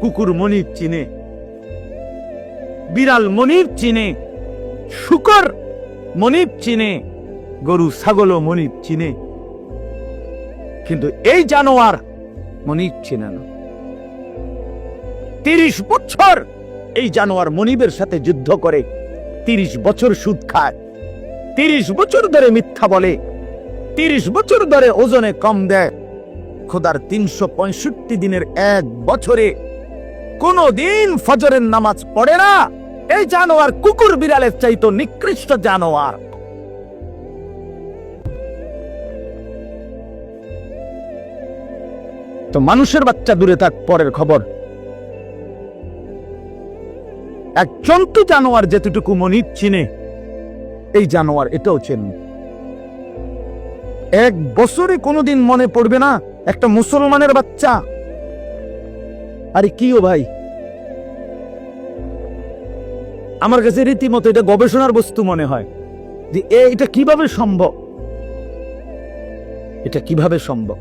কুকুর মনির চিনে, বিড়াল মনির চিনে, শুকর মনির চিনে, গরু ছাগলও মনির চিনে। কিন্তু এই জানোয়ার মনির চিনে না। তিরিশ বছর এই জানোয়ার মনিবের সাথে যুদ্ধ করে, তিরিশ বছর সুদ খায়। তিরিশ বছর ধরে মিথ্যা বলে, তিরিশ বছর ধরে ওজনে কম দেয়। খোদার তিনশো পঁয়ষট্টি দিনের এক বছরে কোনো দিন ফজরের নামাজ পড়ে না। এই জানোয়ার কুকুর বিড়ালের চাইতো নিকৃষ্ট জানোয়ার। তো মানুষের বাচ্চা দূরে থাক, পরের খবর। এক জন্তু জানোয়ার যেতটুকু মনির চিনে, এই জানোয়ার এটাও চেন। এক বছরে কোনোদিন মনে পড়বে না, একটা মুসলমানের বাচ্চা আরে কি ও ভাই? আমার কাছে রীতিমতো এটা গবেষণার বস্তু মনে হয়। যে এটা কীভাবে সম্ভব? এটা কীভাবে সম্ভব?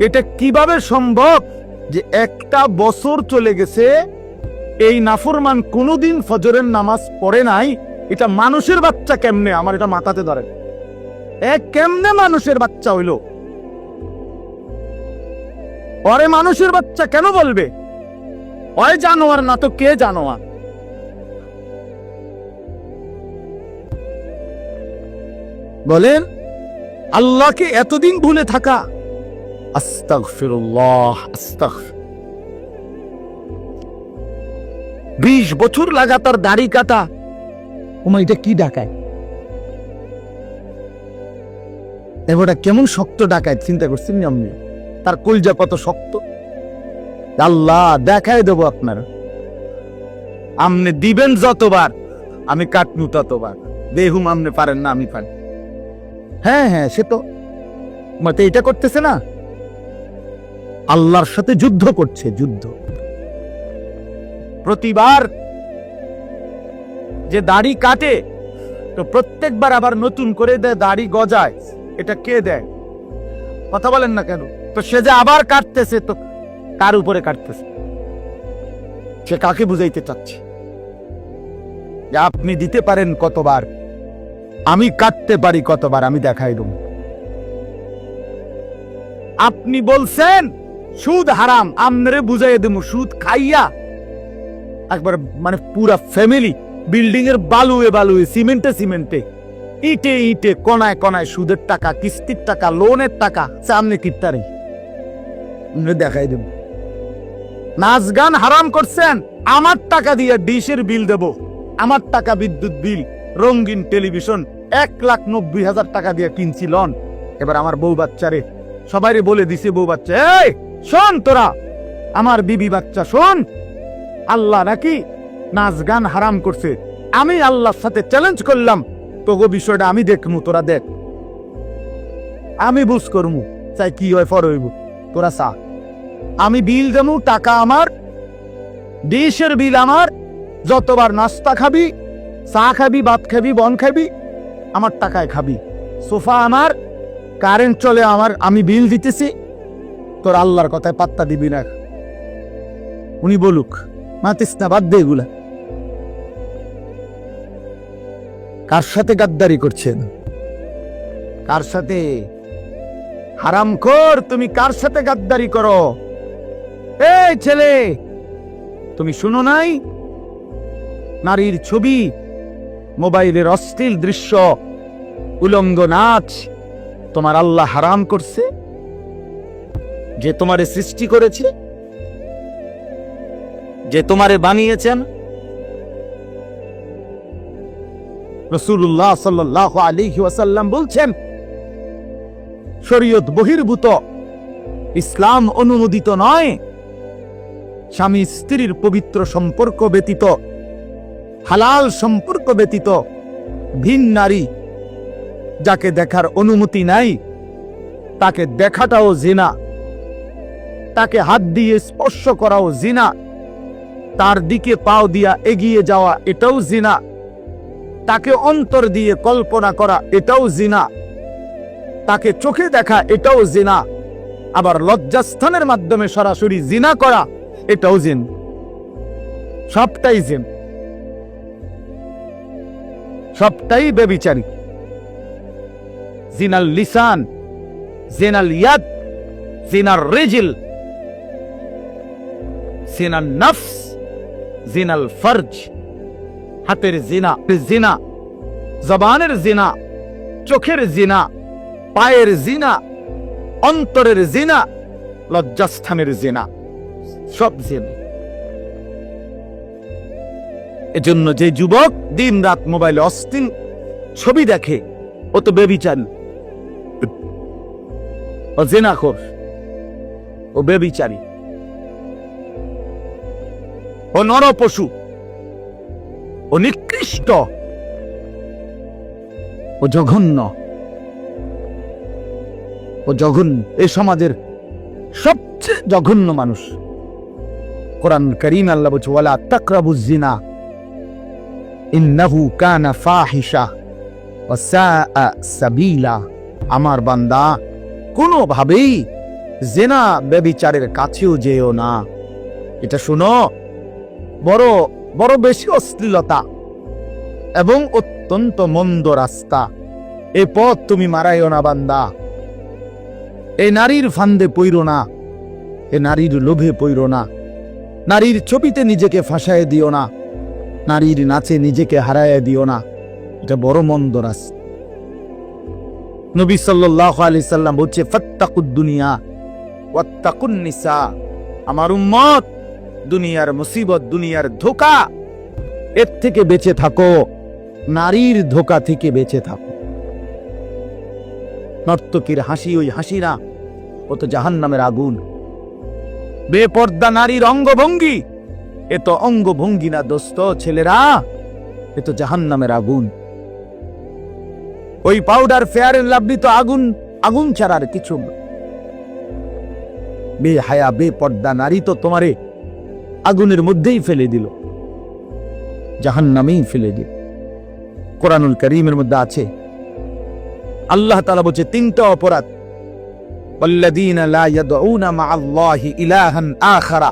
এটা কীভাবে সম্ভব যে একটা বছর চলে গেছে, এই নাফরমান কোনোদিন ফজরের নামাজ পড়ে নাই, এটা মানুষের বাচ্চা কেমনে? আমার এটা মাথাতে ধরে এ, কেমনে মানুষের বাচ্চা হইল? পরে মানুষের বাচ্চা কেন বলবে? ওই জানোয়ার না তো কে জানোয়ার? বলেন আল্লাহকে এতদিন ভুলে থাকা। আস্তাগফিরুল্লাহ আস্তাগফির। বিশ বছর লাগাতার দাড়ি কাটা। ওমা এটা কি ডাকায়? এবারটা কেমন শক্ত ডাকায় চিন্তা করছেন নি আপনি? তার কলজা কত শক্ত। আল্লাহ, দেখাই দেবো আপনার। আমনে দিবেন যতবার, আমি কাটনু ততবার। বেহুম আমনে পারেন না, আমি পারি। হ্যাঁ হ্যাঁ সে তো। মতে এটা করতেছে না? আল্লাহর সাথে যুদ্ধ করছে, যুদ্ধ। প্রতিবার যে দাড়ি কাটে, তো প্রত্যেকবার আবার নতুন করে দেয় দাড়ি গজায়। এটা কে দেয়? কথা বলেন না কেন? তো সে যে আবার কাটতেছে তো কার উপরে কাটতেছে? সে কাকে বুঝাইতে চাচ্ছে? যে আপনি দিতে পারেন কতবার, আমি কাটতে পারি কতবার, আমি দেখাই দেব। আপনি বলছেন, সুদ হারাম, আমরে বুঝাই দেব, সুদ খাইয়া। একবার মানে পুরা ফ্যামিলি বিল্ডিং এর বালুয়ে বালুয়ে, সিমেন্টে সিমেন্টে, ইটে ইটে, কনায় কনায় সুদের টাকা, কিস্তির টাকা, লোনের টাকা, সামনে কিত্তারে দেখাই দেব। নাচ গান হারাম করছেন, আমার টাকা দিয়ে ডিশের বিল দেব। আমার টাকা বিদ্যুৎ বিল, রঙিন টেলিভিশন, এক লাখ নব্বই হাজার টাকা দিয়ে কিনছি লন। এবার আমার বউ বাচ্চারে সবাই বলে দিছে বউ বাচ্চা, এই, শোন তোরা, আমার বিবি বাচ্চা, শোন। আল্লাহ নাকি নাচ গান হারাম করছে। আমি আল্লাহর সাথে চ্যালেঞ্জ করলাম। তোগো বিষয়টা আমি দেখমু, তোরা দেখ। আমি বুঝ করমু, চাই কি হয় ফর হইব। তোরা চা। আমি বিল দেমু, টাকা আমার দেশের বিল আমার, যতবার নাস্তা খাবি, চা খাবি, ভাত খাবি, বন খাবি, আমার টাকায় খাবি। সোফা আমার, কারেন্ট চলে আমার, আমি বিল দিতেছি। তোর আল্লাহর কথায় পাত্তা দিবি না। উনি বলুক, মাতিস না, বাদ দে এগুলা। কার সাথে গাদ্দারি করছেন? কার সাথে? হারাম কর তুমি কার সাথে গাদ্দারি করো? এই ছেলে, তুমি শুনো নাই? নারীর ছবি, মোবাইলের অশ্লীল দৃশ্য, উলঙ্গ নাচ, তোমার আল্লাহ হারাম করছে? যে তোমারে সৃষ্টি করেছে? যে তোমারে বানিয়েছেন? রসুল্লাহ সাল্লাহ আলিহি ওয়াসাল্লাম বলছেন শরীয়ত বহির্ভূত। ইসলাম অনুমোদিত নয়। স্বামী স্ত্রীর পবিত্র সম্পর্ক ব্যতীত, হালাল সম্পর্ক ব্যতীত, ভিন নারী যাকে দেখার অনুমতি নাই, তাকে দেখাটাও জিনা। তাকে হাত দিয়ে স্পর্শ করাও জিনা। তার দিকে পাও দিয়া এগিয়ে যাওয়া এটাও জিনা। তাকে অন্তর দিয়ে কল্পনা করা এটাও জিনা। তাকে চোখে দেখা এটাও জিনা। আবার লজ্জাস্থানের মাধ্যমে সরাসরি জিনা করা, এটাও জিন। সবটাই জিন। সবটাই বেবিচারী জিনাল লিসান, জিনাল ইয়াদ জিনার রেজিল, জিনাল নফস, জিনাল ফরজ। হাতের জিনা জিনা। জবানের জিনা, চোখের জিনা। পায়ের জিনা, অন্তরের জিনা, লজ্জাস্থানের জিনা, সব জিনা। এজন্য যে যুবক দিন রাত মোবাইলে অস্থির, ছবি দেখে, ও তো বেবিচার। ও জেনা জেনাখোর, ও বেবিচারী। ও নর পশু ও নিকৃষ্ট। ও জঘন্য। ও জঘন্য এই সমাজের সবচেয়ে জঘন্য মানুষ। কোরআন করিম আল্লাহ বলছে, ওয়ালা তাকরাবু জিনা ইন্নাহু কানা ফাহিশা, ওয়া সাআ সাবিলা। আমার বান্দা, কোনোভাবেই জেনা ব্যবিচারের কাছেও যেও না। এটা শুনো, বড় বড় বেশি অশ্লীলতা এবং অত্যন্ত মন্দ রাস্তা। এ পথ তুমি মারাইও না বান্দা। এই নারীর ফান্দে পইর না, এ নারীর লোভে পইর না। নারীর ছবিতে নিজেকে ফাঁসায় দিও না, নারীর নাচে নিজেকে হারায় দিও না। এটা বড় মন্দ রাস্তা। নবী সাল্লাল্লাহু আলাইহি সাল্লাম বলছে, ফাত্তাকুদ দুনিয়া, ওয়াত্তাকুন আমার উম্মত, দুনিয়ার মুসিবত, দুনিয়ার ধোকা, এর থেকে বেঁচে থাকো। নারীর ধোকা থেকে বেঁচে থাকো। নর্তকীর হাসি ওই হাসি না ও তো জাহান্নামের আগুন। বেপর্দা নারীর অঙ্গভঙ্গি, এ তো অঙ্গভঙ্গি না দোস্ত ছেলেরা, এ তো জাহান্নামের আগুন। ওই পাউডার ফেয়ার এন্ড লাভলি তো আগুন আগুন ছাড়ার কিছু বে হায়া বে পর্দা নারী তো তোমারে আগুনের মধ্যেই ফেলে দিল জাহান নামেই ফেলে দিল। কোরআনুল করিমের মধ্যে আছে আল্লাহ তালা বলছে তিনটা অপরাধ والذين لا يدعون مع الله إلها آخر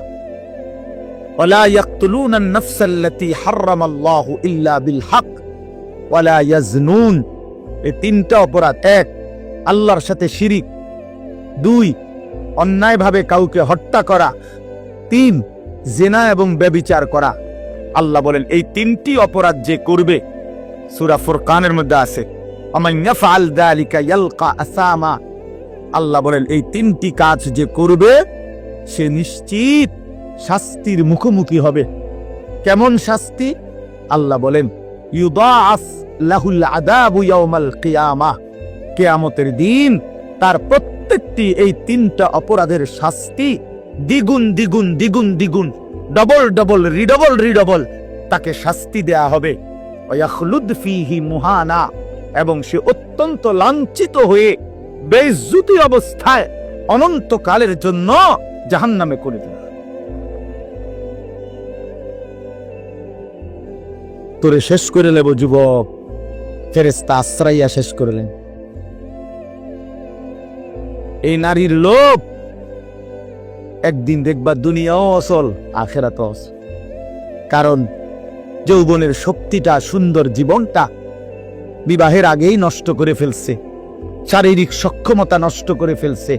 ولا يقتلون النفس التي حرم الله إلا بالحق ولا يزنون এই তিনটা অপরাধ এক আল্লাহর সাথে শিরিক দুই অন্যায়ভাবে কাউকে হত্যা করা তিন জেনা এবং ব্যবিচার করা আল্লাহ বলেন এই তিনটি অপরাধ যে করবে সূরা ফুরকানের মধ্যে আছে আল্লাহ বলেন, এই তিনটি কাজ যে করবে, সে নিশ্চিত শাস্তির মুখোমুখি হবে। কেমন শাস্তি? আল্লাহ বলেন কিয়ামতের দিন তার প্রত্যেকটি এই তিনটা অপরাধের শাস্তি দ্বিগুণ দ্বিগুণ দ্বিগুণ দ্বিগুণ, ডবল ডবল, রিডবল রিডবল তাকে শাস্তি দেয়া হবে। মুহানা। এবং সে অত্যন্ত লাঞ্ছিত হয়ে বেইজ্জতি অবস্থায় অনন্তকালের জন্য জাহান্নামে করে দেবে তোরে শেষ করে নেব, যুবক। ফেরেস্তা আশ্রাইয়া শেষ করলেন। এই নারীর লোভ একদিন দেখবা দুনিয়াও অসল আখেরাত অসল। কারণ যৌবনের শক্তিটা, সুন্দর জীবনটা বিবাহের আগেই নষ্ট করে ফেলছে। শারীরিক সক্ষমতা নষ্ট করে ফেলছে।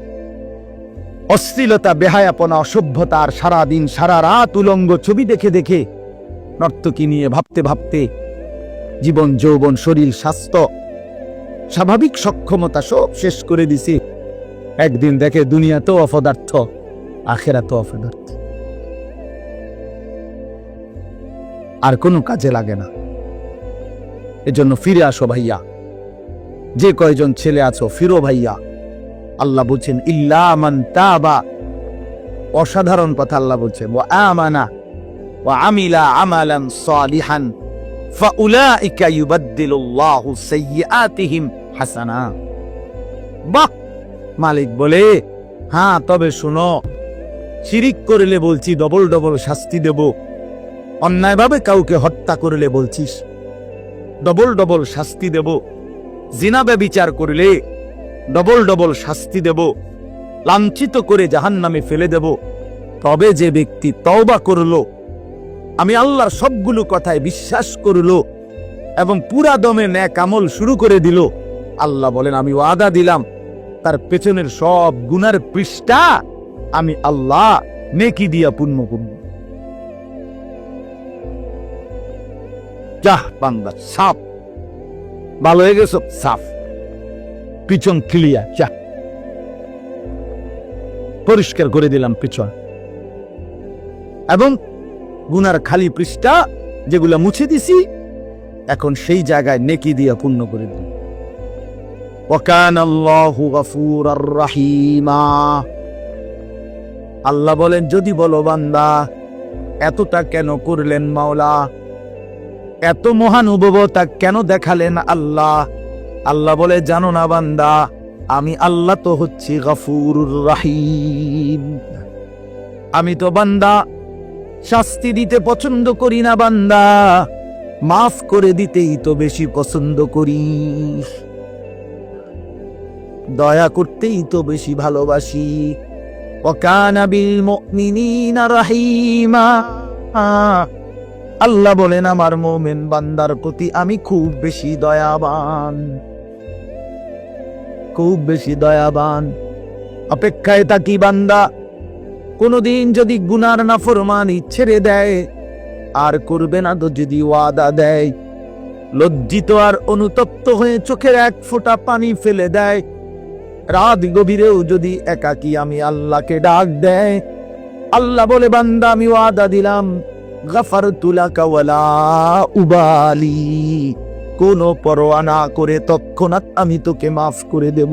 অশ্লীলতা, বেহায়াপনা, অসভ্যতা আর সারাদিন, সারা রাত উলঙ্গ ছবি দেখে দেখে নর্তকী নিয়ে ভাবতে ভাবতে জীবন, যৌবন, শরীর, স্বাস্থ্য, স্বাভাবিক সক্ষমতা সব শেষ করে দিছে। একদিন দেখে দুনিয়া তো অপদার্থ, আখেরাতেও অপদার্থ। আর কোনো কাজে লাগে না। এজন্য ফিরে আসো ভাইয়া। যে কয়জন ছেলে আছো, ফিরো ভাইয়া। আল্লাহ বলছেন, ইল্লা মান তাবা। অসাধারণ কথা আল্লাহ বলছেন ও আমানা ও আমিলা আমালান সালিহান, ফাউলাইকা ইউবাদদিলুল্লাহু সাইয়্যাতিহিম হাসানা। বাহ! মালিক বলে হ্যাঁ তবে শুনো, শিরিক করলে বলছি, ডবল ডবল শাস্তি দেব। অন্যায়ভাবে কাউকে হত্যা করলে বলছিস। ডবল ডবল শাস্তি দেব। জিনাবে বিচার করিলে ডবল ডবল শাস্তি দেব। লাঞ্ছিত করে জাহান্নামে ফেলে দেব। তবে যে ব্যক্তি তওবা করল, আমি আল্লাহর সবগুলো কথায় বিশ্বাস করল এবং পুরা দমে ন্যাক আমল শুরু করে দিল। আল্লাহ বলেন, আমি ওয়াদা দিলাম, তার পেছনের সব গুনার পৃষ্ঠা আমি আল্লাহ নেকি দিয়া পূর্ণ করব। যাহ, বান্দা, সাফ। ভালো হয়ে গেছ? সাফ। পিছন ক্লিয়ার যা পরিষ্কার করে দিলাম পিছন। এবং গুনার খালি পৃষ্ঠা যেগুলা মুছে দিছি, এখন সেই জায়গায় নেকি দিয়া পূর্ণ করে রাহিমা। আল্লাহ বলেন, যদি বলো বান্দা, এতটা কেন করলেন মাওলা? এত মহান মহানুভবতা কেন দেখালেন আল্লাহ? আল্লাহ বলে, জানো না বান্দা, আমি আল্লাহ তো হচ্ছি গফুর রাহিম। আমি তো বান্দা, শাস্তি দিতে পছন্দ করি না বান্দা, মাফ করে দিতেই তো বেশি পছন্দ করি। দয়া করতেই তো বেশি ভালোবাসি। বিল মুমিনিনা রাহিমা। আল্লাহ বলেন, আমার মোমেন বান্দার প্রতি আমি খুব বেশি দয়াবান। খুব বেশি দয়াবান। অপেক্ষায় থাকি বান্দা, কোনদিন যদি গুনার নাফরমানি ছেড়ে দেয়, আর করবে না তো যদি ওয়াদা দেয়। লজ্জিত আর অনুতপ্ত হয়ে চোখের এক ফোঁটা পানি ফেলে দেয়। রাত গভীরেও যদি একাকি আমি আল্লাহকে ডাক দেয়, আল্লাহ বলে, বান্দা, আমি ওয়াদা দিলাম। উবালি। কোনো পরোয়া না করে তৎক্ষণাৎ আমি তোকে মাফ করে দেব।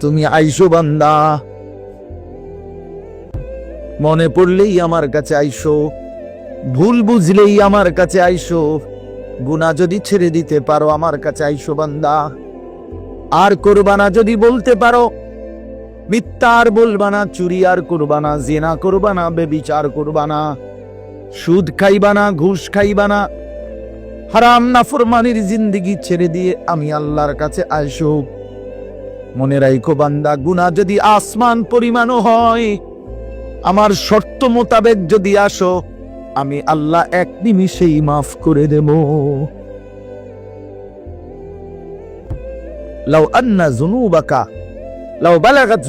তুমি আইসো বান্দা। মনে পড়লেই আমার কাছে আইসো। ভুল বুঝলেই আমার কাছে আইসো। গুনাহ যদি ছেড়ে দিতে পারো, আমার কাছে আইসো বান্দা। আর করবানা যদি বলতে পারো মিথ্যা আর বলবানা চুরি আর করবা না জেনা করবা না বেবিচার করবা না সুদ খাইবা না ঘুষ খাইবা না হারাম নাফরমানির জিন্দিগি ছেড়ে দিয়ে আমি আল্লাহর কাছে আইসো মনে রাইখো বান্দা, গুনাহ যদি আসমান পরিমাণও হয়, আমার শর্ত মোতাবেক যদি আসো, আমি আল্লাহ এক নিমিষেই মাফ করে দেব। লাউ আন্না জুনুবাকা লাউ বালাগাত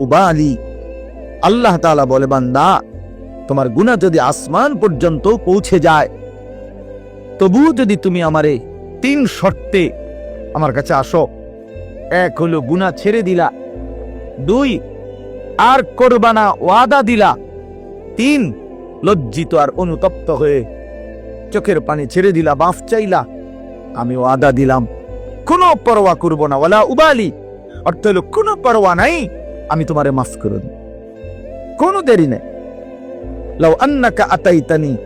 উবালি তোমার গুনাহ যদি আসমান পর্যন্ত পৌঁছে যায় তবুও যদি তুমি আমারে তিন শর্তে আমার কাছে আসো, এক হলো গুনাহ ছেড়ে দিলা, দুই আর করবানা ওয়াদা দিলা, তিন লজ্জিত আর অনুতপ্ত হয়ে চোখের পানি ছেড়ে দিলা বাফ চাইলা। আমি ওয়াদা দিলাম। কোনো পরোয়া করব না ওলা উবালি। অর্থ হলো, কোনো পরোয়া নাই, আমি তোমারে মাফ করে দেব। কোনো দেরি নেই। আন্নাকা আতাইতানি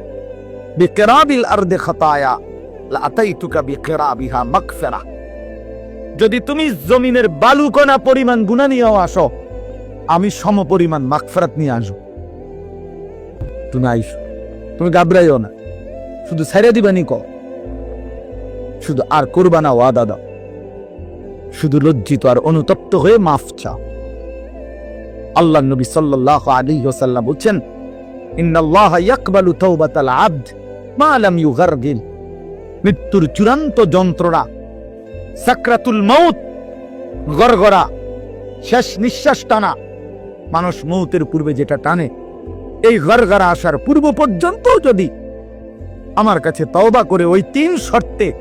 যদি তুমি জমিনের বালুকণা পরিমাণ গুণা নিয়েও আসো, আমি সম পরিমাণ মাগফিরাত নিয়ে আসো তুমি আইসো। তুমি গাবরাইও না। শুধু ছেড়ে দিবানি ক। শুধু আর করবা না ওয়াদা দাও শুধু লজ্জিত আর অনুতপ্ত হয়ে মাফ চাও আল্লাহ নবী সাল্লাল্লাহু আলাইহি ওয়াসাল্লাম বলছেন, ইন্নাল্লাহা ইয়াকবালু তাওবাতাল মা লাম ইউগারগিল। মৃত্যুর চূড়ান্ত যন্ত্রণা, সাকরাতুল মৌত গরগরা শেষ নিঃশ্বাস টানা। মানুষ মৌতের পূর্বে যেটা টানে, এই গরগরা আসার পূর্ব পর্যন্ত যদি আমার কাছে তওবা করে ওই তিন শর্তে।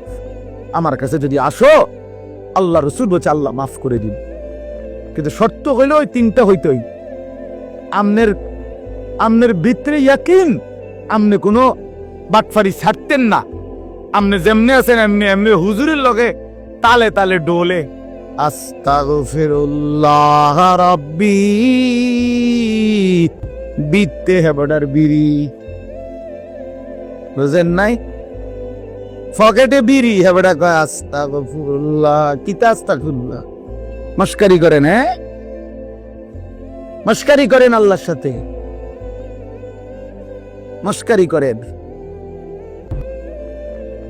আমার কাছে যদি আসো, আল্লাহ রসুল বলছে, আল্লাহ মাফ করে দিন। কিন্তু শর্ত হইলে ওই তিনটা হইতই। আমনের আমনের ভিতরে ইয়াকিন, আমনে কোনো বাটফারি ছাড়তেন না। আমনে যেমনি আছেন, এমনি এমনি হুজুরের লগে তালে তালে ডোলে। আস্তাগফিরুল্লাহ রাব্বি বিতে হেবডার বিড়ি। বুঝেন নাই? বিড়ি হেবডা কয়, আস্তাগফিরুল্লাহ কিতা মস্কারি করেন হ্যাঁ? করেন আল্লাহর সাথে। করেন।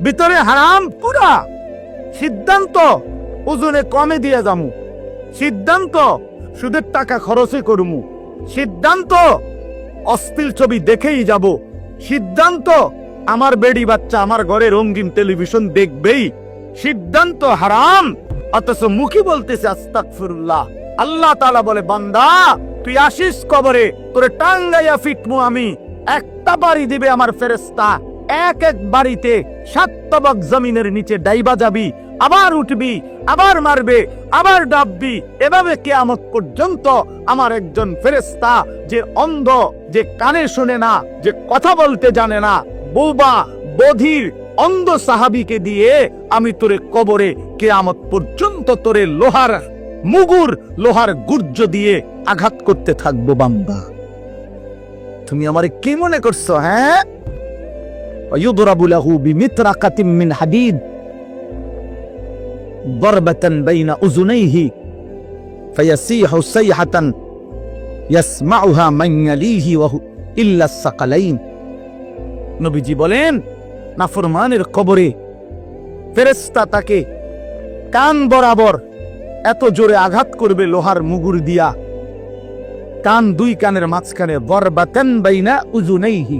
ভিতরে হারাম পুরা। সিদ্ধান্ত, ওজনে কমে দিয়ে যামু। সিদ্ধান্ত, সুদের টাকা খরচে করমু। সিদ্ধান্ত অস্থির ছবি দেখেই যাব। সিদ্ধান্ত আমার বেডি বাচ্চা আমার ঘরে রঙিন টেলিভিশন দেখবেই। সিদ্ধান্ত হারাম। অথচ মুখী বলতেছে আস্তাকফিরুল্লাহ আল্লাহ তাআলা বলে, বান্দা, তুই আসিস কবরে, তোরে টাঙ্গাইয়া ফিটমু আমি। একটা বাড়ি দিবে আমার ফেরেস্তা এক এক বাড়িতে সাত তবক জমিনের নিচে ডাইবা যাবি, আবার উঠবি, আবার মারবে, আবার ডাববি। এভাবে কেয়ামত পর্যন্ত আমার একজন ফেরেস্তা যে অন্ধ, যে কানে শুনে না, যে কথা বলতে জানে না বোবা বধির অন্ধ সাহাবিকে দিয়ে আমি তোরে কবরে কেয়ামত পর্যন্ত তোরে লোহার মুগুর লোহার গুর্জ দিয়ে আঘাত করতে থাকবো বাম্বা তুমি আমারে কি মনে করছো হ্যাঁ ويضرب له بمطرقة من حديد ضربة بين أذنيه فيسيح صيحة يسمعها من يليه وهو إلا الثقلين নবীজি বলেন, নাফরমানের কবরে ফেরেস্তা তাকে কান বরাবর এত জোরে আঘাত করবে লোহার মুগুর দিয়া। কান দুই কানের মাঝখানে, বরবাতেন বাইনা উজুনাইহি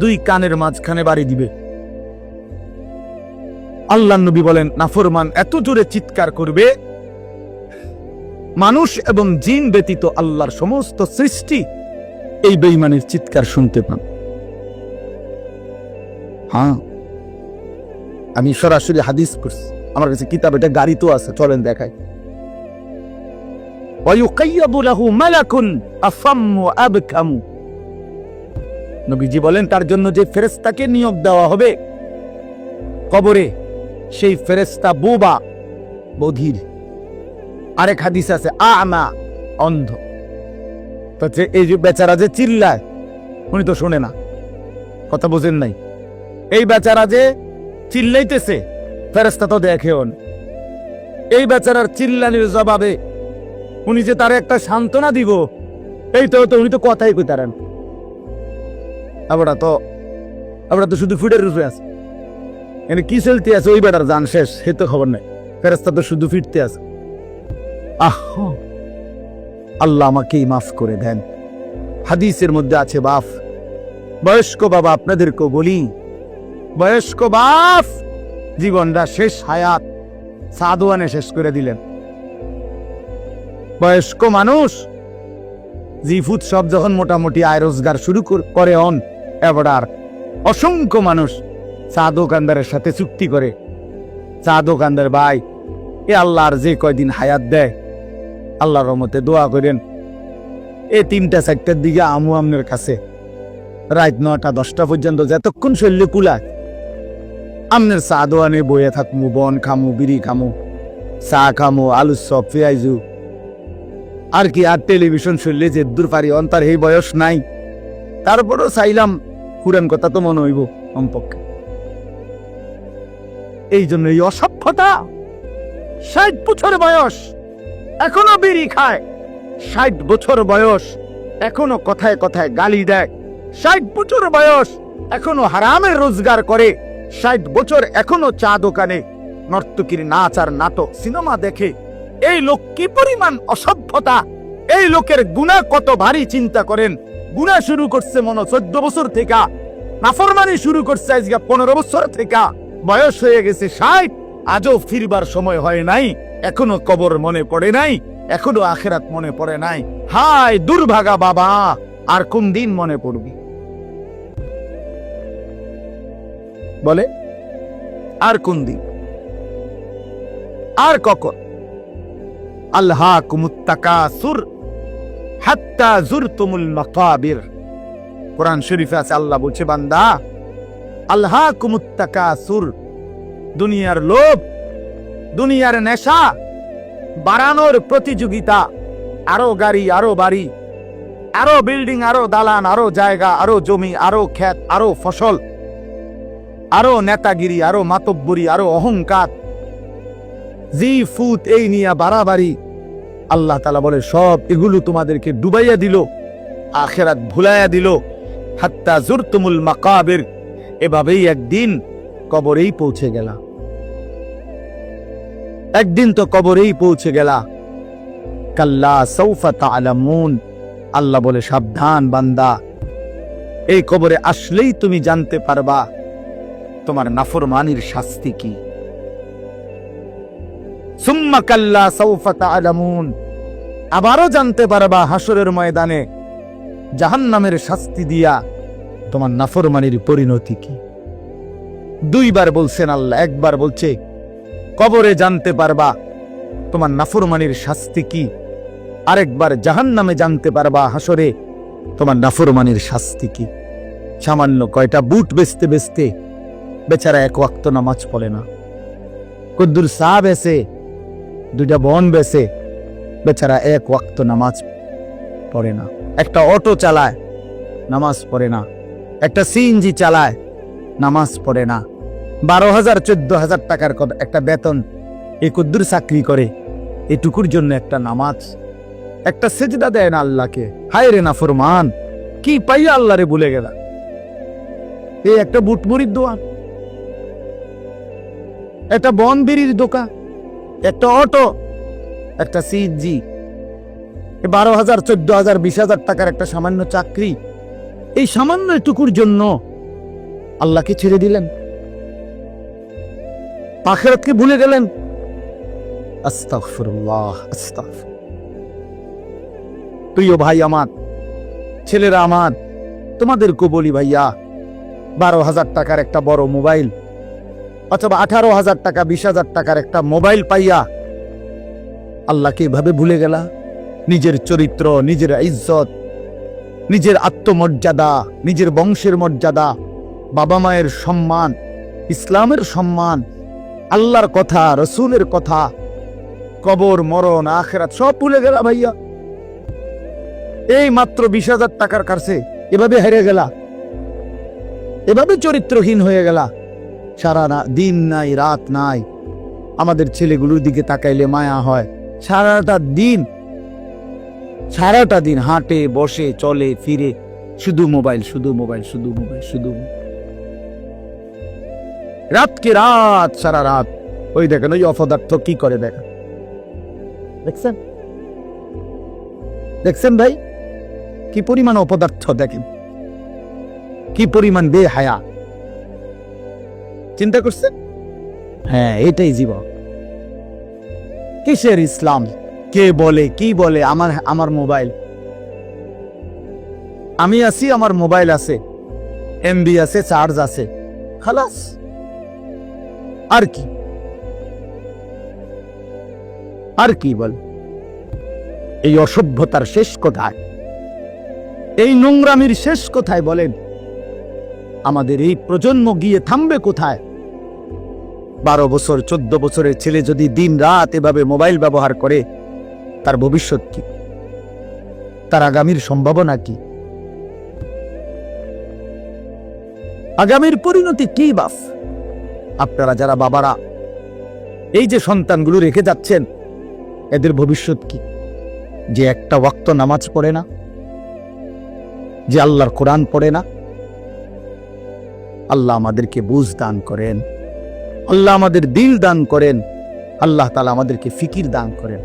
দুই কানের মাঝখানে বাড়ি দিবে। আল্লাহ নবী বলেন, নাফরমান এত জোরে চিৎকার করবে, মানুষ এবং জিন ব্যতীত আল্লাহর সমস্ত সৃষ্টি এই বেইমানের চিৎকার শুনতে পান হ্যাঁ। আমি সরাসরি হাদিস করছি আমার কাছে কিতাব এটা গাড়ি তো আছে চলেন দেখাই। নবীজি বলেন তার জন্য যে ফেরেস্তাকে নিয়োগ দেওয়া হবে কবরে সেই ফেরেস্তা বোবা বধির। আরেক হাদিস আছে আমা অন্ধ। এই যে বেচারা যে চিল্লায় উনি তো শোনে না। কথা বোঝেন নাই। এই বেচারা যে চিল্লাইতেছে ফেরেস্তা তো দেখেও না। এই বেচারার চিল্লানির জবাবে উনি যে তার একটা সান্ত্বনা দিব, এই তো উনি তো কথাই কইতারেন আমরা তো আমরা তো শুধু ফিটের রূপে আছে। এনে কি চলতে আছে, ওই বেটার জান শেষ, সে তো খবর নাই। ফেরেস্তা তো শুধু ফিরতে আছে। আহ, আল্লাহ আমাকেই মাফ করে দেন। হাদিসের মধ্যে আছে বাফ বয়স্ক বাবা আপনাদেরকেও বলি বয়স্ক বাপ, জীবনটা শেষ হায়াত সাদওয়ানে শেষ করে দিলেন। বয়স্ক মানুষ, জিফুত সব যখন মোটামুটি আয় রোজগার শুরু করে অন, এবার অসংখ্য মানুষ চা দোকানদারের সাথে চুক্তি করে। চা দোকানদার ভাই, এ আল্লাহর যে কয়দিন হায়াত দেয়, আল্লাহর রহমতে দোয়া করেন। এ তিনটা চারটার দিকে আমু আমনের কাছে। রাত নটা দশটা পর্যন্ত যতক্ষণ শরীরে কুলায় আমনের চা দোয়ানে বয়ে থাকমু, বন খামু, বিড়ি খামু, চা খামু, আলু চপ, পেঁয়াজু। আর কি, আর টেলিভিশন শুনলে যে দূর পারি, অন্তার এই বয়স নাই। তারপরও চাইলাম পুরান কথা তো মনে হইব কমপক্ষে। এই জন্য এই অসভ্যতা, ষাট বছর বয়স, এখনও বিড়ি খায়। ষাট বছর বয়স, এখনও কথায় কথায় গালি দেয়। ষাট বছর বয়স, এখনও হারামের রোজগার করে। ষাট বছর এখনও চা দোকানে। নর্তকীর নাচ আর নাটক সিনেমা দেখে এই লোক কি পরিমাণ অসভ্যতা? এই লোকের গুণা কত ভারী চিন্তা করেন? গুণা শুরু করছে মনে চোদ্দ বছর থেকে। নাফরমানি শুরু করছে আজকে পনেরো বছর থেকে। বয়স হয়ে গেছে ষাট। আজও ফিরবার সময় হয় নাই। এখনও কবর মনে পড়ে নাই। এখনও আখেরাত মনে পড়ে নাই। হায় দুর্ভাগা বাবা! আর কোন দিন মনে পড়বি? বলে, আর কোন দিন? আর কখন? আল্লাহ কুমুত্তাকাসুর হাত্তা জুরতুমুল মাকাবির। কোরআন শরীফে আছে, আল্লাহ বলছে, বান্দা আল্লাহ কুমুত্তাকাসুর দুনিয়ার লোভ, দুনিয়ার নেশা, বাড়ানোর প্রতিযোগিতা, আরও গাড়ি, আরও বাড়ি, আরও বিল্ডিং, আরও দালান, আরও জায়গা, আরও জমি, আরও ক্ষেত, আরও ফসল আরও নেতাগিরি, আরও মাতব্বরি, আরও অহংকার। জি ফুত এই নিয়া বাড়াবাড়ি। আল্লাহ তালা বলে, সব এগুলো তোমাদেরকে ডুবাইয়া দিল, আখেরাত ভুলাইয়া দিল। হাত্তা জুরতুমুল মাকাবের। এভাবেই একদিন কবরেই পৌঁছে গেলা। একদিন তো কবরেই পৌঁছে গেলা। কাল্লা সৌফা তালামুন আল্লাহ বলে, সাবধান বান্দা। এই কবরে আসলেই তুমি জানতে পারবা। তোমার নাফরমানির শাস্তি কি? আবারও জানতে পারবা হাসরের ময়দানে জাহান্নামের শাস্তি দিয়া তোমার নাফরমানির পরিণতি কি? দুইবার বলছেন আল্লাহ, একবার বলছে, কবরে জানতে পারবা তোমার নাফরমানির শাস্তি কি? আরেকবার জাহান্নামে জানতে পারবা হাসরে তোমার নাফরমানির শাস্তি কি? সামান্য কয়টা বুট বেচতে বেচতে বেচারা এক ওয়াক্ত নামাজ পড়ে না। কদ্দুর চা বেসে দুইটা বন বেসে, বেচারা এক ওয়াক্ত নামাজ পড়ে না। একটা অটো চালায়, নামাজ পড়ে না। একটা সিএনজি চালায়, নামাজ পড়ে না। বারো হাজার, চোদ্দ হাজার টাকার একটা বেতন এ কদ্দুর চাকরি করে। এটুকুর জন্য একটা নামাজ। একটা সেজদা দেয় না আল্লাহকে। হায় রে না ফরমান কি পাইয়া আল্লাহ রে ভুলে গেলা। এই একটা বুটমুড়ির দোয়ান। একটা বন বিড়ির দোকান একটা অটো, একটা সিএনজি বারো হাজার, চোদ্দ হাজার, বিশ হাজার টাকার একটা সামান্য চাকরি। এই সামান্য টুকুর জন্য আল্লাহকে ছেড়ে দিলেন। আখেরাতকে ভুলে গেলেন। প্রিয় ভাই আমার, ছেলেরা আমার তোমাদেরকে বলি ভাইয়া, বারো হাজার টাকার একটা বড় মোবাইল অথবা আঠারো হাজার টাকা, বিশ হাজার টাকার একটা মোবাইল পাইয়া আল্লাহকে এভাবে ভুলে গেলা? নিজের চরিত্র, নিজের ইজ্জত, নিজের আত্মমর্যাদা, নিজের বংশের মর্যাদা, বাবা মায়ের সম্মান, ইসলামের সম্মান, আল্লাহর কথা, রসুলের কথা, কবর, মরণ, আখেরাত সব ভুলে গেলা ভাইয়া। এই মাত্র বিশ হাজার টাকার কাছে এভাবে হেরে গেলা। এভাবে চরিত্রহীন হয়ে গেলা। সারা দিন নাই, রাত নাই। আমাদের ছেলেগুলোর দিকে তাকাইলে মায়া হয়। সারাটা দিন সারাটা দিন হাঁটে, বসে, চলে, ফিরে। শুধু মোবাইল শুধু মোবাইল শুধু মোবাইল, শুধু। রাতকে রাত, সারা রাত। ওই দেখেন, ওই অপদার্থ কি করে দেখেন? দেখছেন? দেখছেন ভাই? কি পরিমাণ অপদার্থ দেখেন? কি পরিমাণ বেহায়া? চিন্তা করছেন? হ্যাঁ এটাই জীবন। কিসের ইসলাম? কে বলে, কি বলে? আমার আমার মোবাইল। আমি আছি, আমার মোবাইল আছে। এমবি আছে, চার্জ আছে। খালাস। আর কি? আর কি বল? এই অসভ্যতার শেষ কোথায়? এই নোংরামির শেষ কোথায় বলেন? আমাদের এই প্রজন্ম গিয়ে থামবে কোথায়? বারো বছর, চোদ্দ বছরের ছেলে যদি দিন রাত এভাবে মোবাইল ব্যবহার করে, তার ভবিষ্যৎ কি? তার আগামীর সম্ভাবনা কি? আগামীর পরিণতি কি, বাফ? আপনারা যারা বাবারা, এই যে সন্তানগুলো রেখে যাচ্ছেন, এদের ভবিষ্যৎ কি? যে একটা ওয়াক্ত নামাজ পড়ে না, যে আল্লাহর কোরআন পড়ে না, আল্লাহ আমাদেরকে বুঝ দান করেন। আল্লাহ আমাদের দিল দান করেন। আল্লাহ তালা আমাদেরকে ফিকির দান করেন।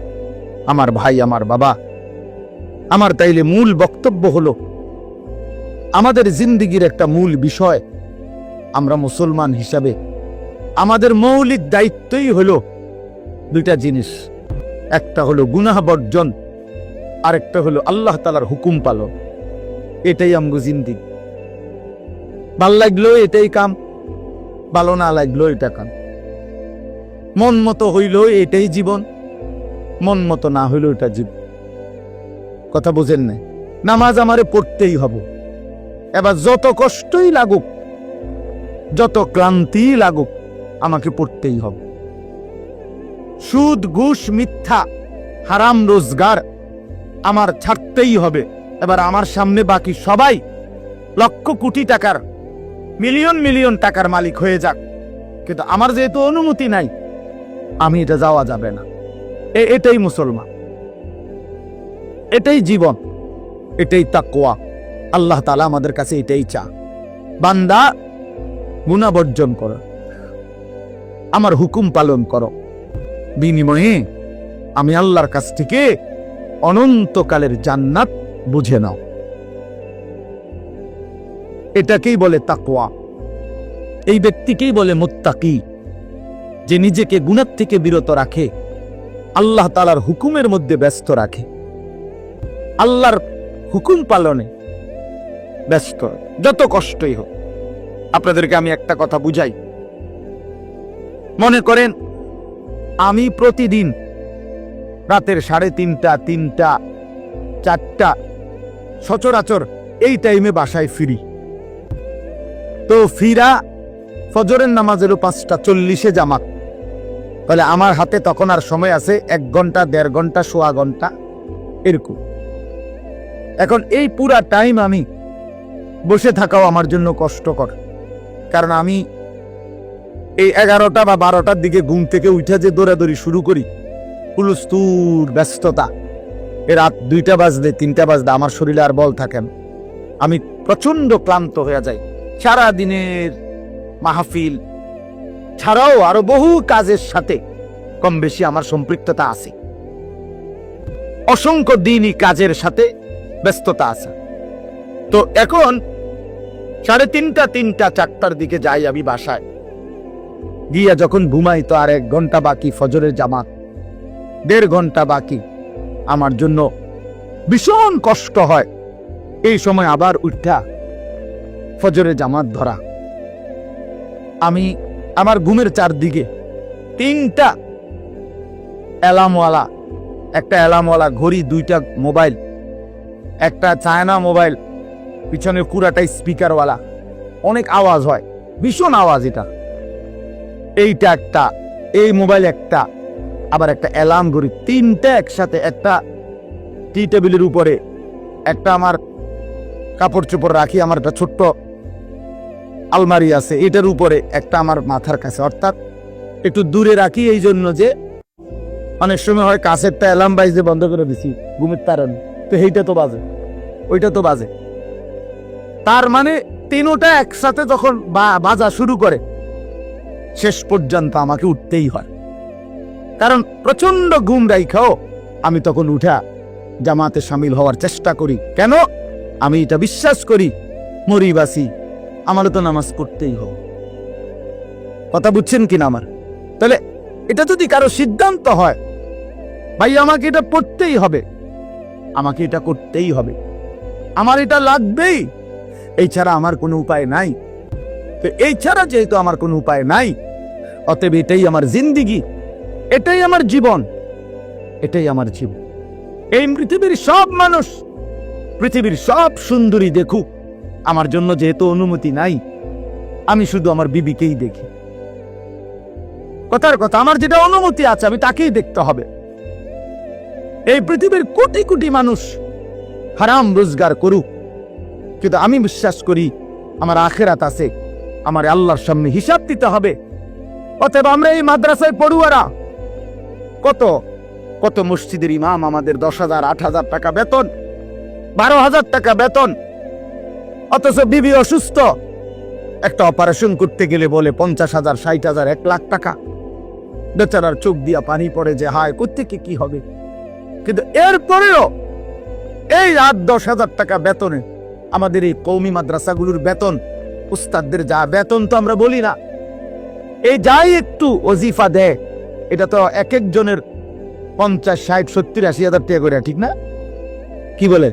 আমার ভাই, আমার বাবা, আমার তাইলে মূল বক্তব্য হলো, আমাদের জিন্দিগির একটা মূল বিষয়, আমরা মুসলমান হিসাবে, আমাদের মৌলিক দায়িত্বই হলো দুইটা জিনিস। একটা হলো গুনাহ বর্জন, আরেকটা হলো আল্লাহ তালার হুকুম পালন। এটাই আমগো জিন্দিগি। ভালো লাগল, এটাই কাম। ভালো না লাগল এটা কাম মন মতো হইল এটাই জীবন, মন মতো না হইল এটা জীবন। কথা বুঝেন না নামাজ আমারে পড়তেই হব। এবার যত কষ্টই লাগুক, যত ক্লান্তি লাগুক, আমাকে পড়তেই হবে। সুদ, ঘুষ, মিথ্যা, হারাম, রোজগার আমার ছাড়তেই হবে। এবার আমার সামনে বাকি সবাই লক্ষ কোটি টাকার মিলিয়ন মিলিয়ন টাকার মালিক হয়ে যাক। কিন্তু আমার যেহেতু অনুমতি নাই, আমি এটা যাওয়া যাবে না। এ- এটাই মুসলমান। এটাই জীবন। এটাই তাকোয়া আল্লাহ তালা আমাদের কাছে এটাই চা বান্দা গুণা বর্জন করো। আমার হুকুম পালন করো। বিনিময়ে আমি আল্লাহর কাছ থেকে অনন্তকালের জান্নাত বুঝে নাও। এটাকেই বলে তাকওয়া। এই ব্যক্তিকেই বলে মুত্তাকি, যে নিজেকে গুণার থেকে বিরত রাখে, আল্লাহ তালার হুকুমের মধ্যে ব্যস্ত রাখে। আল্লাহর হুকুম পালনে ব্যস্ত। যত কষ্টই হোক, আপনাদেরকে আমি একটা কথা বুঝাই। মনে করেন, আমি প্রতিদিন রাতের সাড়ে তিনটা তিনটা, চারটা, সচরাচর এই টাইমে বাসায় ফিরি। তো ফিরা ফজরের নামাজেরও পাঁচটা চল্লিশে জামাত। তাহলে আমার হাতে তখন আর সময় আছে, এক ঘণ্টা, দেড় ঘণ্টা, সোয়া ঘণ্টা, এরকম। এখন এই পুরা টাইম আমি বসে থাকাও আমার জন্য কষ্টকর। কারণ আমি এই এগারোটা বা বারোটার দিকে ঘুম থেকে উঠে যে দৌড়াদৌড়ি শুরু করি হুলুস্তুর ব্যস্ততা। এ রাত দুইটা বাজলে, তিনটা বাজলে আমার শরীরে আর বল থাকেন আমি প্রচণ্ড ক্লান্ত হয়ে যাই। সারা দিনের মাহফিল ছাড়াও আরও বহু কাজের সাথে কম বেশি আমার সম্পৃক্ততা আছে। অসংখ্য দিনই কাজের সাথে ব্যস্ততা আছে। তো এখন সাড়ে তিনটা তিনটা, চারটার দিকে যাই আমি বাসায়। গিয়া যখন ঘুমাই তো আর এক ঘণ্টা বাকি ফজরের জামাত। দেড় ঘণ্টা বাকি। আমার জন্য ভীষণ কষ্ট হয়। এই সময় আবার উঠা। ফজরের জামাত ধরা। আমি আমার ঘুমের চারদিকে তিনটা অ্যালার্মওয়ালা, একটা অ্যালার্মওয়ালা ঘড়ি, দুইটা মোবাইল, একটা চায়না মোবাইল পিছনে পুরাটাই স্পিকারওয়ালা। অনেক আওয়াজ হয়, ভীষণ আওয়াজ এটা। এইটা একটা, এই মোবাইল একটা, আবার একটা অ্যালার্ম ঘড়ি, তিনটা একসাথে, একটা টি টেবিলের উপরে, একটা আমার কাপড় চোপড় রাখি, আমার একটা ছোট্ট আলমারি আছে, এটার উপরে একটা আমার মাথার কাছে। অর্থাৎ একটু দূরে রাখি এই জন্য যে অনেক সময় হয় কাছেরটা অ্যালার্ম বাইজে বন্ধ করে দিছি, ঘুমের তারণ তো এইটা তো বাজে, ওইটা তো বাজে। তার মানে তিনোটা একসাথে যখন বাজা শুরু করে, শেষ পর্যন্ত আমাকে উঠতেই হয়। কারণ প্রচণ্ড ঘুম রাইখাও আমি তখন উঠা জামাতে সামিল হওয়ার চেষ্টা করি। কেন? আমি এটা বিশ্বাস করি, মরিবাসি আমারও তো নামাজ পড়তেই হবে। কথা বুঝছেন কিনা আমার? তাহলে এটা যদি কারও সিদ্ধান্ত হয়, ভাই, আমাকে এটা পড়তেই হবে। আমাকে এটা করতেই হবে। আমার এটা লাগবেই। এই ছাড়া আমার কোনো উপায় নাই। তো এই ছাড়া যেহেতু আমার কোনো উপায় নাই, অতএব এটাই আমার জিন্দিগি। এটাই আমার জীবন। এটাই আমার জীবন। এই পৃথিবীর সব মানুষ, পৃথিবীর সব সুন্দরী দেখুক। আমার জন্য যেহেতু অনুমতি নাই, আমি শুধু আমার বিবিকেই দেখি। কথার কথা, আমার যেটা অনুমতি আছে, আমি তাকেই দেখতে হবে। এই পৃথিবীর কোটি কোটি মানুষ হারাম রোজগার করুক, কিন্তু আমি বিশ্বাস করি আমার আখেরাত আছে, আমার আল্লাহর সামনে হিসাব দিতে হবে। অতএব আমরা এই মাদ্রাসায় পড়ুয়ারা, কত কত মসজিদের ইমাম আমাদের দশ হাজার, আট হাজার টাকা বেতন, বারো হাজার টাকা বেতন অথচ বিবি অসুস্থ। একটা অপারেশন করতে গেলে বলে পঞ্চাশ হাজার, ষাট হাজার, এক লাখ টাকা। বেচারার চোখ দিয়া পানি পড়ে যে, হায় কোথেকে কি হবে? কিন্তু এরপরেও এই আট, দশ হাজার টাকা বেতনে আমাদের এই কৌমি মাদ্রাসাগুলোর বেতন, উস্তাদদের যা বেতন তো আমরা বলি না। এই যাই একটু অজিফা দেয়, এটা তো এক একজনের পঞ্চাশ, ষাট, সত্তর, আশি হাজার টাকা করে, ঠিক না? কি বলে?